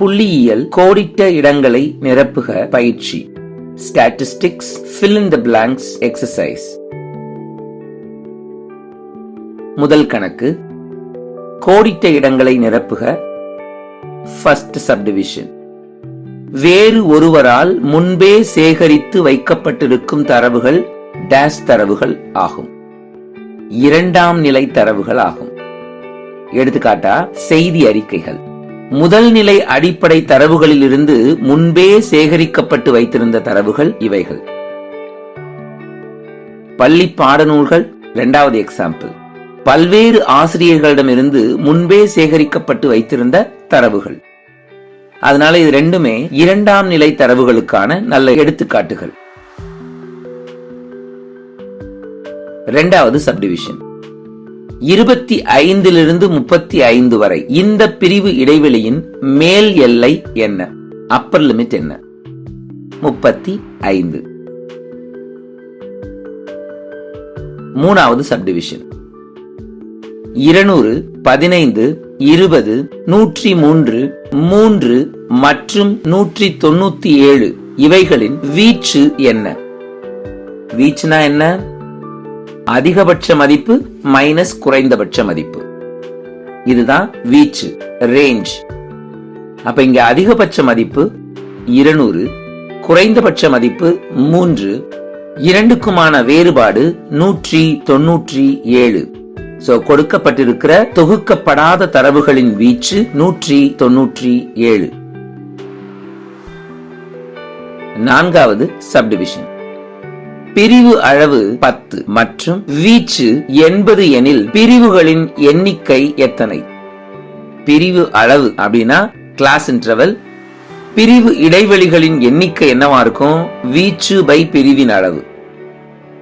புள்ளியியல் கோடிட்ட இடங்களை நிரப்புக பயிற்சி. Statistics fill in the blanks exercise முதல் கணக்கு கோடிட்ட இடங்களை நிரப்புக. ஃபர்ஸ்ட் சப்டிவிஷன் வேறு ஒருவரால் முன்பே சேகரித்து வைக்கப்பட்டிருக்கும் தரவுகள் டேஷ் தரவுகள் ஆகும். இரண்டாம் நிலை தரவுகள் ஆகும். எடுத்துக்காட்டா செய்தி அறிக்கைகள். முதல் நிலை அடிப்படை தரவுகளிலிருந்து முன்பே சேகரிக்கப்பட்டு வைத்திருந்த தரவுகள் இவைகள். பள்ளி பாடநூல்கள் இரண்டாவது எக்ஸாம்பிள் பல்வேறு ஆசிரியர்களிடமிருந்து முன்பே சேகரிக்கப்பட்டு வைத்திருந்த தரவுகள். அதனால இது ரெண்டுமே இரண்டாம் நிலை தரவுகளுக்கான நல்ல எடுத்துக்காட்டுகள். இரண்டாவது சப்டிவிஷன் இருபத்தி ஐந்திலிருந்து முப்பத்தி ஐந்து வரை. இந்த பிரிவு இடைவெளியின் மேல் எல்லை என்ன? அப்பர் லிமிட் என்ன? முப்பத்தி ஐந்து. மூணாவது சப்டிவிஷன் இருநூறு பதினைந்து இருபது நூற்றி மூன்று மூன்று மற்றும் நூற்றி தொண்ணூத்தி ஏழு. இவைகளின் வீச்சு என்ன? வீச்சுனா என்ன? அதிகபட்ச மதிப்பு மைனஸ் குறைந்தபட்ச மதிப்பு. இதுதான் வீச்சு ரேஞ்ச் அப்ப இங்க அதிகபட்ச மதிப்பு இருநூறு குறைந்தபட்ச மதிப்பு மூன்று இரண்டுக்குமான வேறுபாடு நூற்றி தொன்னூற்றி ஏழு. சோ கொடுக்கப்பட்டிருக்கிற தொகுக்கப்படாத தரவுகளின் வீச்சு நூற்றி தொன்னூற்றி ஏழு. நான்காவது சப்டிவிஷன் பிரிவு அளவு பத்து மற்றும் வீச்சு எண்பது எனில் பிரிவுகளின் எண்ணிக்கை எத்தனை? பிரிவு அளவு அப்படின்னா கிளாஸ் இன்டர்வல் பிரிவு இடைவெளிகளின் எண்ணிக்கை என்னவா இருக்கும்? வீச்சு பை பிரிவின் அளவு.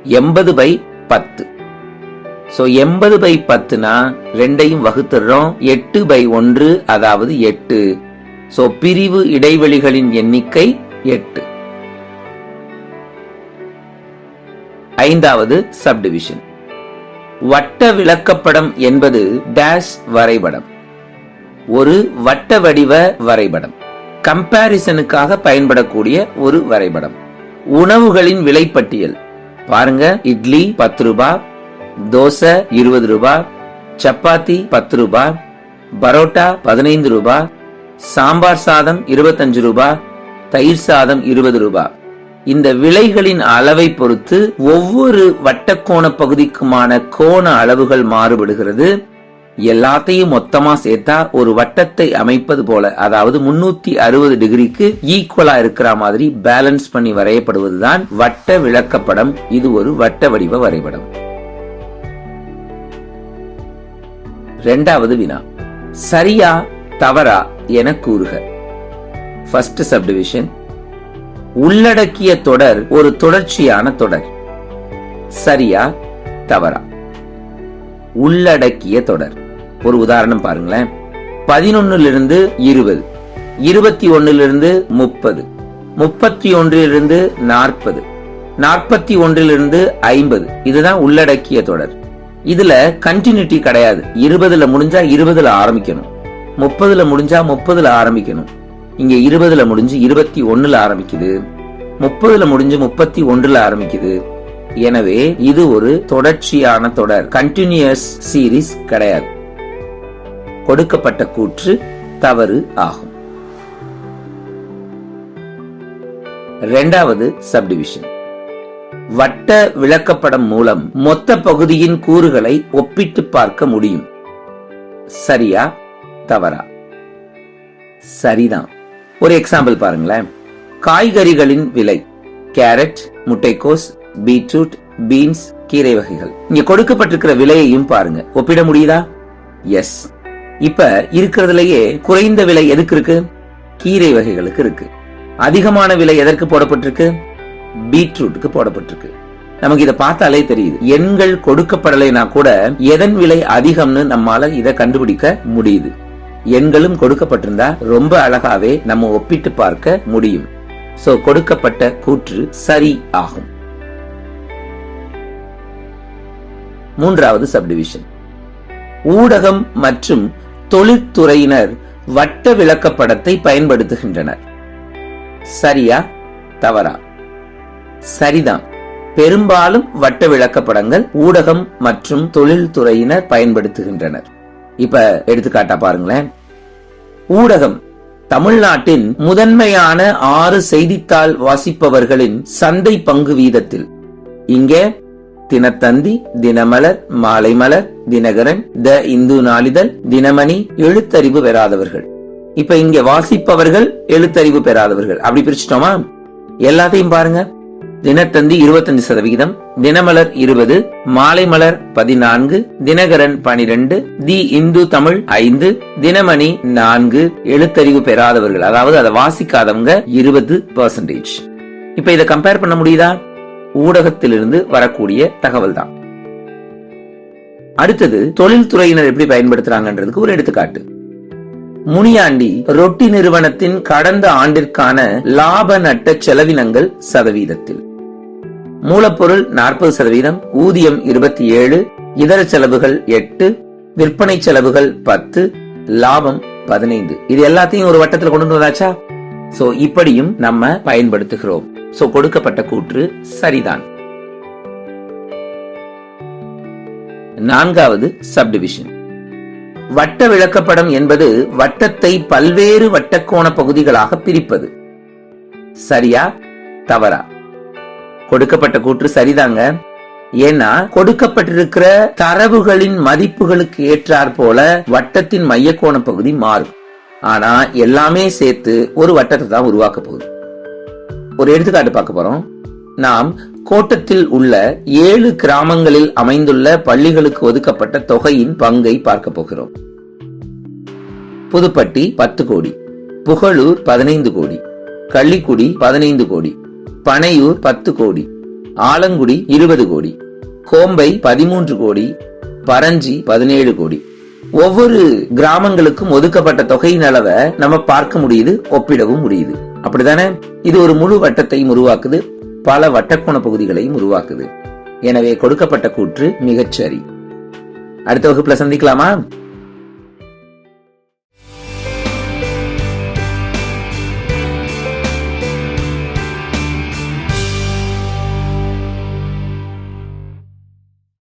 எண்பது பை பத்து. ஸோ எண்பது பை பத்துனா ரெண்டையும் வகுத்துறோம் எட்டு பை ஒன்று அதாவது எட்டு. ஸோ பிரிவு இடைவெளிகளின் எண்ணிக்கை எட்டு. ஐந்தாவது சப்டிவிஷன் வட்ட விளக்கப்படம் என்பது டேஷ் வரைபடம். ஒரு வட்ட வடிவ வரைபடம். கம்பாரிசனுக்காக பயன்படக்கூடிய ஒரு வரைபடம். உணவுகளின் விலைப்பட்டியல். பாருங்க இட்லி பத்து ரூபாய் தோசை இருபது ரூபாய் சப்பாத்தி பத்து ரூபாய் பரோட்டா பதினைந்து ரூபாய் சாம்பார் சாதம் இருபத்தஞ்சு ரூபாய் தயிர் சாதம் இருபது ரூபாய் இந்த விலைகளின் அளவை பொறுத்து ஒவ்வொரு வட்டக்கோண பகுதிக்குமான கோண அளவுகள் மாறுபடுகிறது. எல்லாத்தையும் மொத்தமா சேர்த்தா ஒரு வட்டத்தை அமைப்பது போல அதாவது முன்னூத்தி அறுபது டிகிரிக்கு ஈக்குவலா இருக்கிற மாதிரி பேலன்ஸ் பண்ணி வரையப்படுவதுதான் வட்ட விளக்கப்படம். இது ஒரு வட்ட வடிவ வரைபடம். ரெண்டாவது வினா. சரியா தவறா என கூறுக. ஃபர்ஸ்ட் சப்டிவிஷன் உள்ளடக்கிய தொடர் ஒரு தொடர்ச்சியான தொடர். சரியா? தவறா? உள்ளடக்கிய தொடர். ஒரு உதாரணம் பாருங்களேன். பதினொன்னிலிருந்து இருபது இருபத்தி ஒன்னிலிருந்து முப்பது முப்பத்தி ஒன்றிலிருந்து நாற்பது நாற்பத்தி ஒன்றிலிருந்து ஐம்பது. இதுதான் உள்ளடக்கிய தொடர். இதுல கண்டினியூட்டி கிடையாது. இருபதுல முடிஞ்சா இருபதுல ஆரம்பிக்கணும். முப்பதுல முடிஞ்சா முப்பதுல ஆரம்பிக்கணும். இங்க இருபதுல முடிஞ்சு இருபத்தி ஒண்ணுல ஆரம்பிக்குது. முப்பதுல முடிஞ்சு முப்பத்தி ஒன்றுல ஆரம்பிக்குது. எனவே இது ஒரு தொடர்ச்சியான தொடர் கண்டினியூஸ் சீரீஸ் கிடையாது. கொடுக்கப்பட்ட கூற்று தவறு ஆகும். இரண்டாவது சப்டிவிஷன் வட்ட விளக்கப்படம் மூலம் மொத்த பகுதியின் கூறுகளை ஒப்பிட்டு பார்க்க முடியும். சரியா? தவறா? சரிதான். ஒரு எக்ஸாம்பிள் பாருங்களேன். காய்கறிகளின் விலை கேரட் முட்டைக்கோஸ் பீட்ரூட் பீன்ஸ் கீரை வகைகள். இங்க கொடுக்கப்பட்டிருக்கிற விலையையும் பாருங்க. ஒப்பிட முடியுதா? எஸ் இப்ப இருக்கிறதுலயே குறைந்த விலை எதுக்கு இருக்கு? கீரை வகைகளுக்கு இருக்கு. அதிகமான விலை எதற்கு போடப்பட்டிருக்கு? பீட்ரூட்டுக்கு போடப்பட்டிருக்கு. நமக்கு இதை பார்த்தாலே தெரியுது. எண்கள் கொடுக்கப்படலைனா கூட எதன் விலை அதிகம்னு நம்மால இதை கண்டுபிடிக்க முடியுது. எண்களும் கொடுக்கப்பட்டிருந்தா ரொம்ப அழகாவே நம்ம ஒப்பிட்டு பார்க்க முடியும். சோ கொடுக்கப்பட்ட கூற்று சரி ஆகும். மூன்றாவது சப்டிவிஷன் ஊடகம் மற்றும் தொழிற்துறையினர் வட்ட விளக்கப்படத்தை பயன்படுத்துகின்றனர். சரியா? தவறா? சரிதான். பெரும்பாலும் வட்ட விளக்கப்படங்கள் ஊடகம் மற்றும் தொழில்துறையினர் பயன்படுத்துகின்றனர். இப்ப எடுத்துக்காட்டா பாருங்களேன். ஊடகம் தமிழ்நாட்டின் முதன்மையான ஆறு செய்தித்தாள் வாசிப்பவர்களின் சந்தை பங்கு வீதத்தில். இங்கே தினத்தந்தி தினமலர் மாலைமலர் தினகரன் த இந்து நாளிதழ் தினமணி எழுத்தறிவு பெறாதவர்கள். இப்ப இங்க வாசிப்பவர்கள் எழுத்தறிவு பெறாதவர்கள். அப்படி பிரிச்சுட்டோமா? எல்லாத்தையும் பாருங்க. தினத்தந்தி இருபத்தஞ்சு சதவிகிதம் தினமலர் இருபது மாலைமலர் பதினான்கு தினகரன் பனிரெண்டு தி இந்து தமிழ் ஐந்து தினமணி நான்கு எழுத்தறிவு பெறாதவர்கள் அதாவது அதை வாசிக்காதவங்க இருபது பர்சன்டேஜ் இப்ப இதை கம்பேர் பண்ண முடியுதா? ஊடகத்திலிருந்து வரக்கூடிய தகவல் தான் அடுத்தது தொழில்துறையினர் எப்படி பயன்படுத்துறாங்கன்றதுக்கு ஒரு எடுத்துக்காட்டு. முனியாண்டி ரொட்டி நிறுவனத்தின் கடந்த ஆண்டிற்கான லாப நட்ட செலவினங்கள் சதவீதத்தில். மூலப்பொருள் நாற்பது சதவீதம் ஊதியம் இருபத்தி ஏழு இதர செலவுகள் எட்டு விற்பனை செலவுகள் பத்து லாபம் பதினைந்து. இது எல்லாத்தையும் ஒரு வட்டத்தில் கொண்டு வந்தாச்சா? சோ இப்படியும் நம்ம பயன்படுத்துகிறோம். சோ கொடுக்கப்பட்ட கூற்று சரிதான். நான்காவது சப்டிவிஷன் வட்ட விளக்கப்படம் என்பது வட்டத்தை பல்வேறு வட்டக்கோண பகுதிகளாக பிரிப்பது. சரியா? தவறா? கொடுக்கப்பட்ட கூற்று சரிதாங்க. ஏன்னா கொடுக்கப்பட்டிருக்கிற தரவுகளின் மதிப்புகளுக்கு ஏற்றாற் போல வட்டத்தின் மையக்கோண பகுதி மாறும். ஆனா எல்லாமே சேர்த்து ஒரு வட்டத்தை தான் உருவாக்க போகுது. ஒரு எடுத்துக்காட்டு பார்க்க போறோம். நாம் கோட்டத்தில் உள்ள ஏழு கிராமங்களில் அமைந்துள்ள பள்ளிகளுக்கு ஒதுக்கப்பட்ட தொகையின் பங்கை பார்க்க போகிறோம். புதுப்பட்டி பத்து கோடி புகழூர் பதினைந்து கோடி கள்ளிக்குடி பதினைந்து கோடி பனையூர் பத்து கோடி ஆலங்குடி இருபது கோடி கோம்பை பதிமூன்று கோடி பரஞ்சி பதினேழு கோடி. ஒவ்வொரு கிராமங்களுக்கும் ஒதுக்கப்பட்ட தொகையின் அளவை நம்ம பார்க்க முடியுது ஒப்பிடவும் முடியுது. அப்படிதானே? இது ஒரு முழு வட்டத்தையும் உருவாக்குது பல வட்டக்கோண பகுதிகளையும் உருவாக்குது. எனவே கொடுக்கப்பட்ட கூற்று மிகச்சரி. அடுத்த வகுப்புல சந்திக்கலாமா?